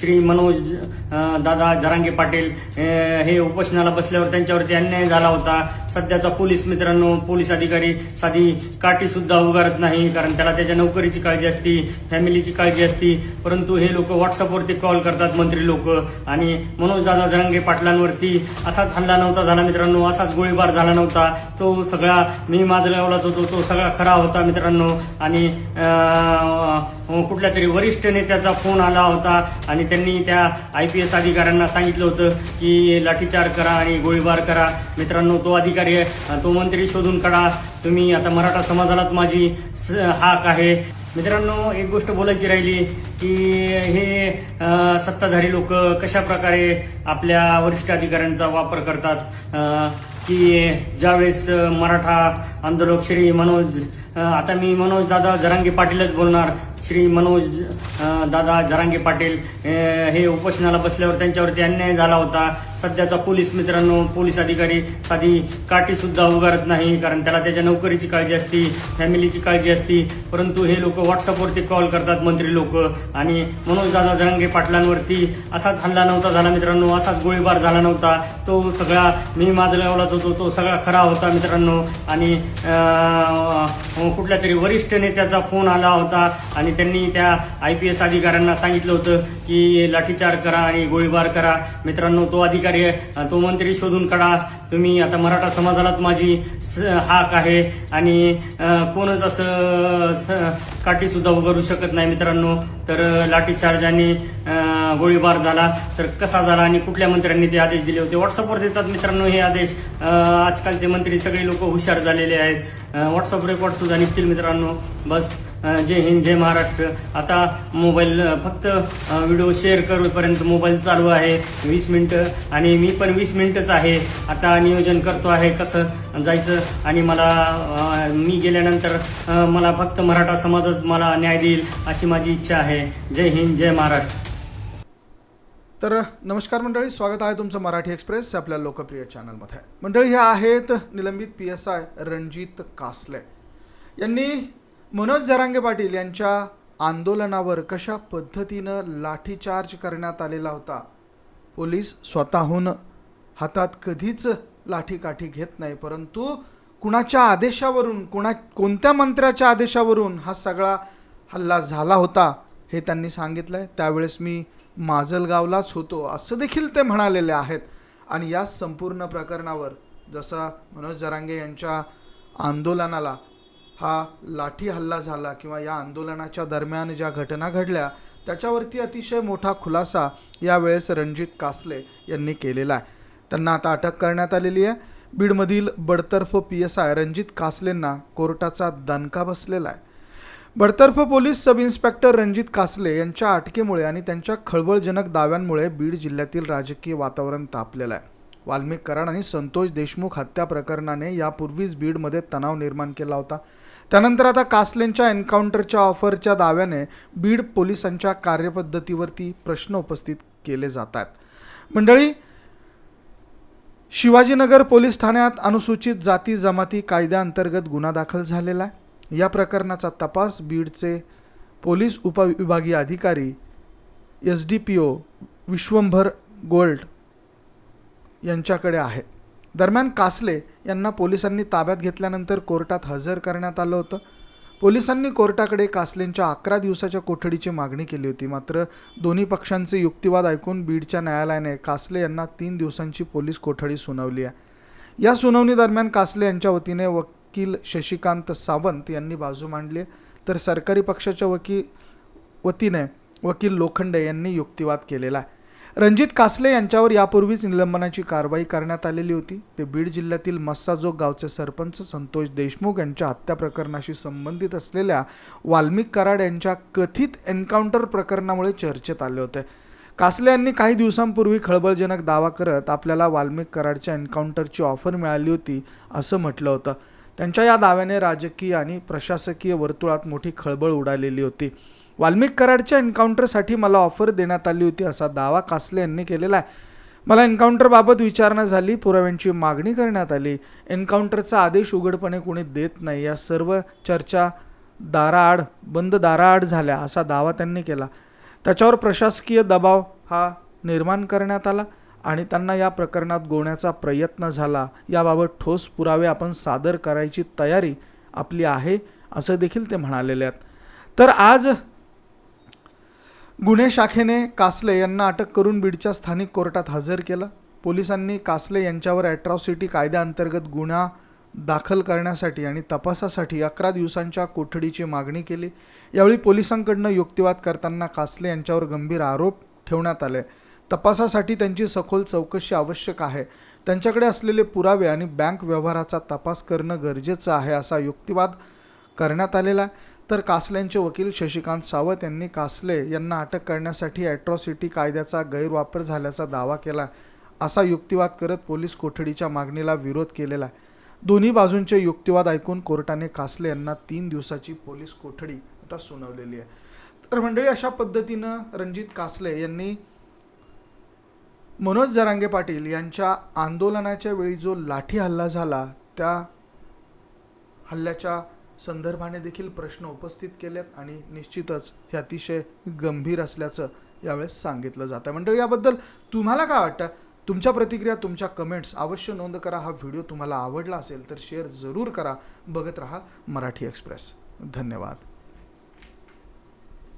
श्री मनोज दादा जरांगे पाटील हे उपोषणाला बसल्यावर त्यांच्यावरती अन्याय झाला होता. सध्याचा पोलीस मित्रांनो पोलीस अधिकारी साधी काठी सुद्धा उगारत नाही कारण त्याला त्याच्या नोकरीची काळजी असती फॅमिलीची काळजी असती. परंतु हे लोक व्हॉट्सअपवरती कॉल करतात मंत्री लोक. आणि मनोज दादा जरांगे पाटलांवरती असाच हल्ला नव्हता झाला मित्रांनो असाच गोळीबार झाला नव्हता. तो सगळा मी माझगावलाच होतो तो सगळा खरा होता मित्रांनो. आणि कुठल्या तरी वरिष्ठ नेत्याचा फोन आला होता. आणि त्यांनी त्या आय पी एस अधिकाऱ्यांना सांगितलं होतं की लाठीचार करा आणि गोळीबार करा. मित्रांनो तो अधिकारी तो मंत्री शोधून काढा. तुम्ही आता मराठा समाजालाच माझी स- हाक आहे. मित्रांनो एक गोष्ट बोलायची राहिली की हे सत्ताधारी लोक कशा प्रकारे आपल्या वरिष्ठ अधिकाऱ्यांचा वापर करतात? की ज्यावेळेस मराठा आंदोलक श्री मनोज आता मी मनोज दादा जरांगे पाटीलच बोलणार. श्री मनोज दादा जरांगे पाटील हे उपोषणाला बसल्यावर त्यांच्यावरती अन्याय झाला होता. सध्याचा पोलीस मित्रांनो पोलीस अधिकारी साधी काठी सुद्धा उगारत नाही कारण त्याला त्याच्या नोकरीची काळजी असती फॅमिलीची काळजी असती. परंतु हे लोक व्हॉट्सअपवरती कॉल करतात मंत्री लोक. आणि मनोज दादा जरांगे पाटलांवरती असाच हल्ला नव्हता झाला मित्रांनो असाच गोळीबार झाला नव्हता. तो सगळा मी माझगावलाच होतो तो सगळा खरा होता मित्रांनो. आणि कुठल्या तरी वरिष्ठ नेत्याचा फोन आला होता. आणि त्यांनी त्या आय पी एस अधिकाऱ्यांना सांगितलं होतं की लाठीचार करा आणि गोळीबार करा. मित्रांनो तो अधिकारी तो मंत्री शोधून काढा. तुम्ही आता मराठा समाजालाच माझी स- हाक आहे आणि कोणच असं स- काठी सुद्धा शकत नाही मित्रांनो. तर लाठीचार्ज आणि गोळीबार झाला तर कसा झाला आणि कुठल्या मंत्र्यांनी ते आदेश दिले होते? व्हॉट्सअपवर देतात मित्रांनो हे आदेश. आजकालचे मंत्री सगळे लोक हुशार झालेले आहेत. व्हॉट्सअप रेकॉर्ड सुद्धा निघतील मित्रांनो. बस. जय हिंद जय महाराष्ट्र. आता मोबाईल फक्त व्हिडिओ शेअर करूपर्यंत मोबाईल चालू आहे. वीस मिनटं आणि मी पण वीस मिनटंच आहे. आता नियोजन करतो आहे कसं जायचं आणि मला मी गेल्यानंतर मला फक्त मराठा समाजच मला न्याय देईल अशी माझी इच्छा आहे. जय हिंद जय महाराष्ट्र. तर नमस्कार मंडळी स्वागत आहे तुमचं मराठी एक्सप्रेस आपल्या लोकप्रिय चॅनलमध्ये. मंडळी हे आहेत निलंबित P S I Ranjit Kasle. यांनी मनोज जरांगे पाटील यांच्या आंदोलनावर कशा पद्धतीनं लाठीचार्ज करण्यात आलेला होता? पोलीस स्वतःहून हातात कधीच लाठीकाठी घेत नाही परंतु कुणाच्या आदेशावरून कुणा कोणत्या मंत्र्याच्या आदेशावरून हा सगळा हल्ला झाला होता हे त्यांनी सांगितलं आहे त्यावेळेस मी माजलगावलाच होतो असं देखील ते म्हणालेले आहेत. आणि या संपूर्ण प्रकरणावर जसा मनोज जरांगे यांच्या आंदोलनाला हा लाठी हल्ला झाला किंवा या आंदोलनाच्या दरम्यान ज्या घटना घडल्या त्याच्यावरती अतिशय मोठा खुलासा यावेळेस रणजित कासले यांनी केलेला आहे. त्यांना आता अटक करण्यात आलेली आहे. बीडमधील बडतर्फ पी एस आय रणजित कासलेंना कोर्टाचा दणका बसलेला आहे. बडतर्फ police sub inspector Ranjit Kasle यांच्या अटकेमुळे आणि त्यांच्या खळबळजनक दाव्यांमुळे बीड जिल्ह्यातील राजकीय वातावरण तापलेलं आहे. वाल्मिक कराड आणि संतोष देशमुख हत्या प्रकरणाने यापूर्वीच बीडमध्ये तणाव निर्माण केला होता. त्यानंतर आता कासलेंच्या एन्काउंटरच्या ऑफरच्या दाव्याने बीड पोलिसांच्या कार्यपद्धतीवरती प्रश्न उपस्थित केले जात आहेत मंडळी शिवाजीनगर पोलीस ठाण्यात अनुसूचित जाती जमाती कायद्याअंतर्गत गुन्हा दाखल झालेला आहे. या प्रकरणाचा तपास बीडचे पोलीस उपविभागीय अधिकारी S D P O Vishwambhar Golde यांच्याकडे आहे. दरम्यान कासले यांना पोलिसांनी ताब्यात घेतल्यानंतर कोर्टात हजर करण्यात आलं होतं. पोलिसांनी कोर्टाकडे कासलेंच्या अकरा दिवसाच्या कोठडीची मागणी केली होती. मात्र दोन्ही पक्षांचे युक्तिवाद ऐकून बीडच्या न्यायालयाने कासले यांना तीन दिवसांची पोलीस कोठडी सुनावली आहे. या सुनावणीदरम्यान कासले यांच्या वतीने वकील शशिकांत सावंत यांनी बाजू मांडली तर सरकारी पक्षाच्या वकी वतीने वकील लोखंडे यांनी युक्तिवाद केलेला आहे. रणजित कासले यांच्यावर यापूर्वीच निलंबनाची कारवाई करण्यात आलेली होती. ते बीड जिल्ह्यातील मस्साजोग गावचे सरपंच संतोष देशमुख यांच्या हत्या प्रकरणाशी संबंधित असलेल्या वाल्मिक कराड यांच्या कथित एन्काउंटर प्रकरणामुळे चर्चेत आले होते. कासले यांनी काही दिवसांपूर्वी खळबळजनक दावा करत आपल्याला वाल्मिक कराडच्या एन्काउंटरची ऑफर मिळाली होती असं म्हटलं होतं. त्यांच्या या दाव्याने राजकीय आणि प्रशासकीय वर्तुळात मोठी खळबळ उडालेली होती. वाल्मिक कराडच्या एन्काउंटरसाठी मला ऑफर देण्यात आली होती असा दावा कासले यांनी केलेला आहे. मला एन्काउंटरबाबत विचारणा झाली पुराव्यांची मागणी करण्यात आली. एन्काउंटरचा आदेश उघडपणे कोणी देत नाही. या सर्व चर्चा दाराआड बंद दाराआड झाल्या असा दावा त्यांनी केला. त्याच्यावर प्रशासकीय दबाव हा निर्माण करण्यात आला आणि त्यांना या प्रकरणात गोण्याचा प्रयत्न झाला. याबाबत ठोस पुरावे आपण सादर करायची तयारी आपली आहे असं देखील ते म्हणालेले आहेत. तर आज गुन्हे शाखेने कासले यांना अटक करून बीडच्या स्थानिक कोर्टात हजर केलं. पोलिसांनी कासले यांच्यावर ॲट्रॉसिटी कायद्याअंतर्गत गुन्हा दाखल करण्यासाठी आणि तपासासाठी अकरा दिवसांच्या कोठडीची मागणी केली. यावेळी पोलिसांकडनं युक्तिवाद करताना कासले यांच्यावर गंभीर आरोप ठेवण्यात आले. तपासासाठी त्यांची सखोल चौकशी आवश्यक आहे. त्यांच्याकडे असलेले पुरावे आणि बँक व्यवहाराचा तपास करणं गरजेचं आहे असा युक्तिवाद करण्यात आलेला आहे. तर कासल्यांचे वकील शशिकांत सावंत यांनी कासले यांना अटक करण्यासाठी ॲट्रॉसिटी कायद्याचा गैरवापर झाल्याचा दावा केला असा युक्तिवाद करत पोलीस कोठडीच्या मागणीला विरोध केलेला आहे. दोन्ही बाजूंचे युक्तिवाद ऐकून कोर्टाने कासले यांना तीन दिवसाची पोलीस कोठडी आता सुनावलेली आहे. तर मंडळी अशा पद्धतीनं रणजित कासले यांनी मनोज जरांगे पाटील यांच्या आंदोलनाच्या वेळी जो लाठी हल्ला झाला त्या हल्ल्याच्या संदर्भाने देखील प्रश्न उपस्थित केलेत आणि निश्चितच हे अतिशय गंभीर असल्याचं यावेळेस सांगितलं जातं मंडळी याबद्दल तुम्हाला काय वाटतं? तुमच्या प्रतिक्रिया तुमच्या कमेंट्स अवश्य नोंद करा. हा व्हिडिओ तुम्हाला आवडला असेल तर शेअर जरूर करा. बघत रहा मराठी एक्सप्रेस धन्यवाद.